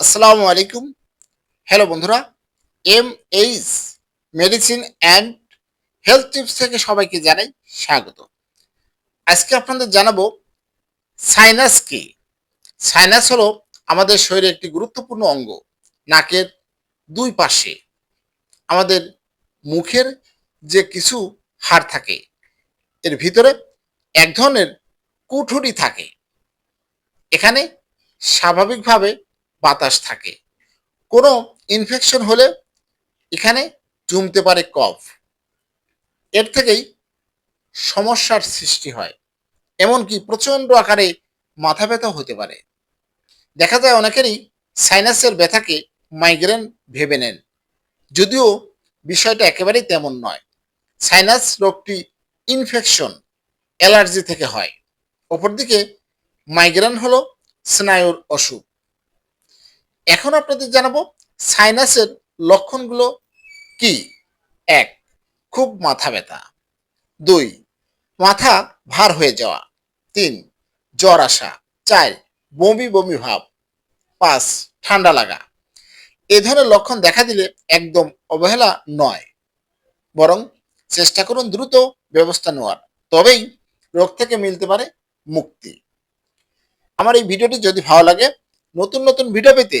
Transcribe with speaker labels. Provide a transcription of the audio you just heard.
Speaker 1: আসসালামু আলাইকুম। হ্যালো বন্ধুরা M H medicine and health tips থেকে সবাইকে জানাই স্বাগত। আজকে আপনাদের জানাব সাইনাস কি? সাইনাস হলো আমাদের শরীরে একটি গুরুত্বপূর্ণ অঙ্গ, নাকের দুই পাশে। আমাদের মুখের যে কিছু হাড় থাকে, এর ভিতরে এক ধরনের কুঠুরি থাকে। এখানে স্বাভাবিকভাবে বাতাস থাকে। কোনো ইনফেকশন হলে এখানে জমতে পারে কফ। এর থেকেই সমস্যার সৃষ্টি হয়। এমনকি প্রচণ্ড আকারে মাথা ব্যথা হতে পারে। দেখা যায় অনেকেরই সাইনাসের ব্যথাকে মাইগ্রেন ভেবে নেন। যদিও বিষয়টা একেবারেই তেমন নয়। সাইনাস রোগটি ইনফেকশন অ্যালার্জি থেকে হয়। অপরদিকে মাইগ্রেন হলো স্নায়ুর অসুখ। এখন আপনাদের জানাব সাইনাসের লক্ষণগুলো কি? এক, খুব মাথা ব্যথা। দুই, মাথা ভার হয়ে যাওয়া। তিন, জ্বর আসা। চার, বমি বমি ভাব। পাঁচ, ঠান্ডা লাগা। এ ধরনের লক্ষণ দেখা দিলে একদম অবহেলা নয়। বরং চেষ্টা করুন দ্রুত ব্যবস্থা নেওয়ার। তবেই রোগ থেকে মিলতে পারে মুক্তি। আমার এই ভিডিওটি যদি ভালো লাগে, নতুন নতুন ভিডিও পেতে